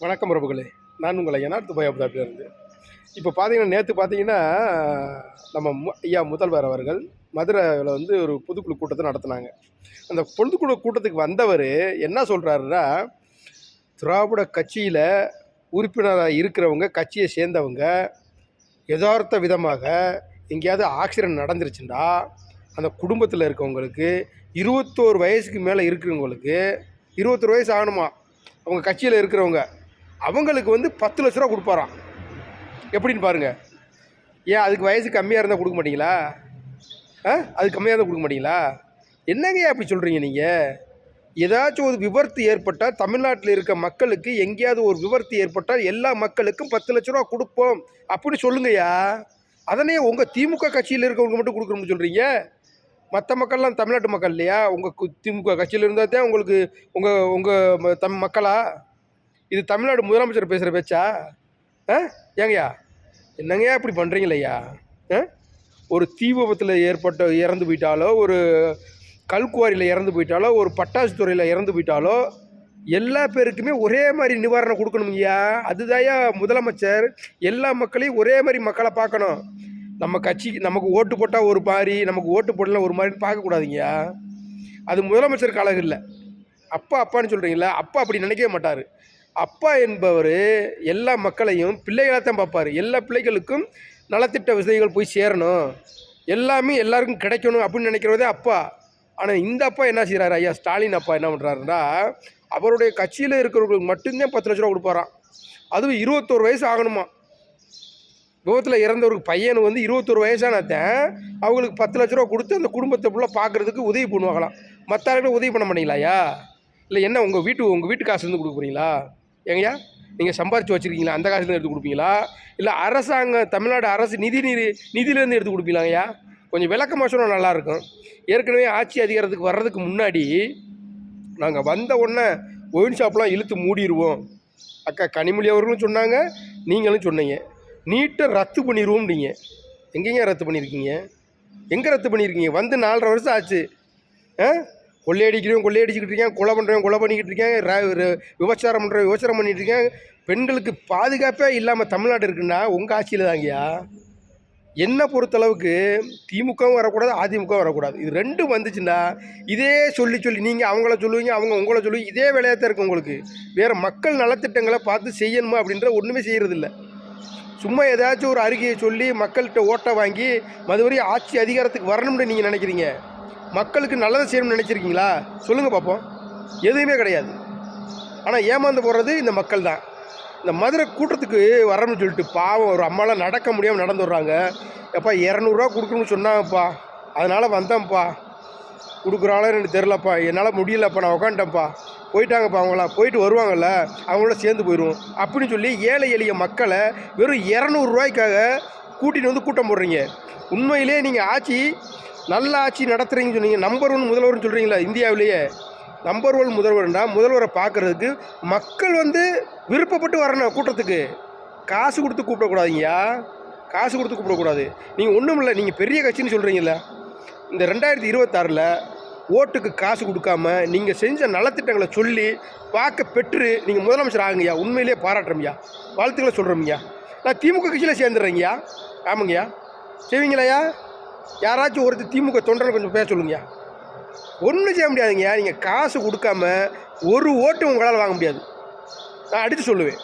வணக்கம் பிரபுகளே நான் உங்களை எனார்த்து பயப்படாட்டிலிருந்து இப்போ பார்த்தீங்கன்னா நேற்று பார்த்தீங்கன்னா நம்ம மு- ஐயா முதல்வர் அவர்கள் மதுரையில் வந்து ஒரு பொதுக்குழு கூட்டத்தை நடத்தினாங்க. அந்த பொதுக்குழு கூட்டத்துக்கு வந்தவர் என்ன சொல்கிறாருன்னா திராவிட கட்சியில் உறுப்பினராக இருக்கிறவங்க கட்சியை சேர்ந்தவங்க யதார்த்த விதமாக எங்கேயாவது ஆக்சிடென்ட் நடந்துருச்சுன்னா அந்த குடும்பத்தில் இருக்கவங்களுக்கு இருபத்தோரு வயசுக்கு மேலே இருக்கிறவங்களுக்கு இருபத்தொரு வயசு ஆகணுமா? அவங்க கட்சியில் இருக்கிறவங்க அவங்களுக்கு வந்து பத்து லட்ச ரூபா கொடுப்பாராம். எப்படின்னு பாருங்கள் ஏன் அதுக்கு வயசு கம்மியாக இருந்தால் கொடுக்க மாட்டீங்களா? ஆ? அது கம்மியாக இருந்தால் கொடுக்க மாட்டீங்களா? என்னங்கய்யா அப்படி சொல்கிறீங்க நீங்கள் ஏதாச்சும் ஒரு விபத்து ஏற்பட்டால் தமிழ்நாட்டில் இருக்க மக்களுக்கு எங்கேயாவது ஒரு விபத்து ஏற்பட்டால் எல்லா மக்களுக்கும் பத்து லட்ச ரூபா கொடுப்போம். அப்படின்னு சொல்லுங்கய்யா. அதனே உங்கள் திமுக கட்சியில் இருக்கவங்க மட்டும் கொடுக்கணும்னு சொல்கிறீங்க மற்ற மக்கள்லாம் தமிழ்நாட்டு மக்கள் இல்லையா? உங்கள் திமுக கட்சியில் இருந்தால் தான் உங்களுக்கு உங்கள் உங்கள் தம் மக்களா? இது தமிழ்நாடு முதலமைச்சர் பேசுகிற பேச்சா? ஆ? ஏங்கய்யா? என்னங்கய்யா இப்படி பண்ணுறீங்களய்யா ஆ? ஒரு தீ விபத்தில் ஏற்பட்ட இறந்து போயிட்டாலோ ஒரு கல்குவாரியில் இறந்து போயிட்டாலோ ஒரு பட்டாசு துறையில் இறந்து போயிட்டாலோ எல்லா பேருக்குமே ஒரே மாதிரி நிவாரணம் கொடுக்கணுங்கய்யா அதுதான்யா முதலமைச்சர். எல்லா மக்களையும் ஒரே மாதிரி மக்களை பார்க்கணும். நம்ம கட்சி நமக்கு ஓட்டு போட்டால் ஒரு மாதிரி நமக்கு ஓட்டு போடலாம் ஒரு மாதிரின்னு பார்க்கக்கூடாதுங்கய்யா. அது முதலமைச்சருக்கு அழகு இல்லை. அப்பா அப்பான்னு சொல்கிறீங்களா அப்பா அப்படி நினைக்கவே மாட்டார். அப்பா என்பவர் எல்லா மக்களையும் பிள்ளைகளாக தான் பார்ப்பார். எல்லா பிள்ளைகளுக்கும் நலத்திட்ட வசதிகள் போய் சேரணும். எல்லாமே எல்லாருக்கும் கிடைக்கணும் அப்படின்னு நினைக்கிறதே அப்பா. ஆனால் இந்த அப்பா என்ன செய்கிறாரு ஐயா? ஸ்டாலின் அப்பா என்ன பண்ணுறாருன்னா அவருடைய கட்சியில் இருக்கிறவங்களுக்கு மட்டும்தான் பத்து லட்ச ரூபா கொடுப்பாராம். அதுவும் இருபத்தோரு வயசு ஆகணுமா? விபத்தில் இறந்தவருக்கு பையன் வந்து இருபத்தொரு வயசானத்தன் அவங்களுக்கு பத்து லட்ச ரூபா கொடுத்து அந்த குடும்பத்தை ஃபுல்லாக பார்க்குறதுக்கு உதவி பண்ணுவாங்களாம். மற்ற உதவி பண்ண மாட்டீங்களாயா இல்லை என்ன உங்கள் வீட்டு உங்கள் வீட்டு காசு கொடுக்க கொடுக்குறீங்களா ஏங்கய்யா நீங்கள் சம்பாரித்து வச்சுருக்கீங்களா? அந்த காசுலேருந்து எடுத்து கொடுப்பீங்களா? இல்லை அரசாங்கம் தமிழ்நாடு அரசு நிதி நிதி நிதியிலேருந்து எடுத்து கொடுப்பீங்களாங்கய்யா? கொஞ்சம் விளக்கமாக சொன்னால் நல்லாயிருக்கும். ஏற்கனவே ஆட்சி அதிகாரத்துக்கு வர்றதுக்கு முன்னாடி நாங்கள் வந்த உடனே ஒயின் ஷாப்லாம் இழுத்து மூடிடுவோம் அக்கா கனிமொழி அவர்களும் சொன்னாங்க நீங்களும் சொன்னீங்க. நீட்டை ரத்து பண்ணிடுவோம்னீங்க எங்கேங்க ரத்து பண்ணியிருக்கீங்க எங்கே ரத்து பண்ணியிருக்கீங்க வந்து நாலரை வருஷம் ஆச்சு. ஆ? கொள்ளையடிக்கிறவன் கொள்ளையடிச்சிக்கிட்டு இருக்கேன் கொலை பண்ணுறவன் கொலை பண்ணிக்கிட்டு இருக்கேன் விபச்சாரம் பண்ணுறவன் விபச்சாரம் பண்ணிட்டு இருக்கேன். பெண்களுக்கு பாதுகாப்பே இல்லாமல் தமிழ்நாடு இருக்குன்னா உங்கள் ஆட்சியில் தாங்கய்யா? என்னை பொறுத்தளவுக்கு திமுகவும் வரக்கூடாது அதிமுகவும் வரக்கூடாது. இது ரெண்டும் வந்துச்சுன்னா இதே சொல்லி சொல்லி நீங்கள் அவங்கள சொல்லுவீங்க அவங்க உங்களை சொல்லுவீங்க இதே வேலையாக தான் இருக்கும் உங்களுக்கு. வேறு மக்கள் நலத்திட்டங்களை பார்த்து செய்யணுமா அப்படின்ற ஒன்றுமே செய்கிறதில்ல சும்மா ஏதாச்சும் ஒரு அறிக்கையை சொல்லி மக்கள்கிட்ட ஓட்டை வாங்கி மறுபடி ஆட்சி அதிகாரத்துக்கு வரணும்னு நீங்கள் நினைக்கிறீங்க? மக்களுக்கு நல்லதை செய்யணும்னு நினச்சிருக்கீங்களா? சொல்லுங்கள் பார்ப்போம் எதுவுமே கிடையாது. ஆனால் ஏமாந்து போகிறது இந்த மக்கள் தான். இந்த மதுரை கூட்டத்துக்கு வரணும்னு சொல்லிட்டு பாவம் ஒரு அம்மாலாம் நடக்க முடியாமல் நடந்து வர்றாங்க. எப்பா இரநூறுவா கொடுக்கணும்னு சொன்னாங்கப்பா. அதனால் வந்தேன்ப்பா. கொடுக்குறாங்களோ எனக்கு தெரிலப்பா என்னால் முடியலப்பா நான் உக்காண்டேன்ப்பா போயிட்டாங்கப்பா அவங்களாம். போயிட்டு வருவாங்கல்ல அவங்களோட சேர்ந்து போயிடுவோம். அப்படின்னு சொல்லி ஏழை எளிய மக்களை வெறும் இரநூறுவாய்க்காக கூட்டிகிட்டு வந்து கூட்டம் போடுறீங்க. உண்மையிலே நீங்கள் ஆட்சி நல்ல ஆட்சி நடத்துகிறீங்கன்னு சொன்னீங்க. நம்பர் ஒன் முதல்வர்னு சொல்கிறீங்களா இந்தியாவிலேயே. நம்பர் ஒன் முதல்வர்னா முதல்வரை பார்க்குறதுக்கு மக்கள் வந்து விருப்பப்பட்டு வரணும் கூட்டத்துக்கு. காசு கொடுத்து கூப்பிடக்கூடாதுங்கய்யா. காசு கொடுத்து கூப்பிடக்கூடாது. நீங்கள் ஒன்றும் இல்லை நீங்கள் பெரிய கட்சின்னு சொல்கிறீங்கள இந்த ரெண்டாயிரத்தி இருபத்தாறில் ஓட்டுக்கு காசு கொடுக்காம நீங்கள் செஞ்ச நலத்திட்டங்களை சொல்லி பார்க்க பெற்று நீங்கள் முதலமைச்சர் ஆகுங்கய்யா. உண்மையிலேயே பாராட்டுறோம்யா வாழ்த்துக்களை சொல்கிறோம்யா நான் திமுக கட்சியில் சேர்ந்துடுறேங்கய்யா ஆமாங்கய்யா. செய்வீங்களாயா யாராச்சும் ஒருத்தர் திமுக தொண்டர்கள் கொஞ்சம் பேச சொல்லுங்கய்யா. ஒன்றும் செய்ய முடியாதுங்கய்யா. நீங்கள் காசு கொடுக்காம ஒரு ஓட்டு உங்களால் வாங்க முடியாது. நான் அடித்து சொல்லுவேன்.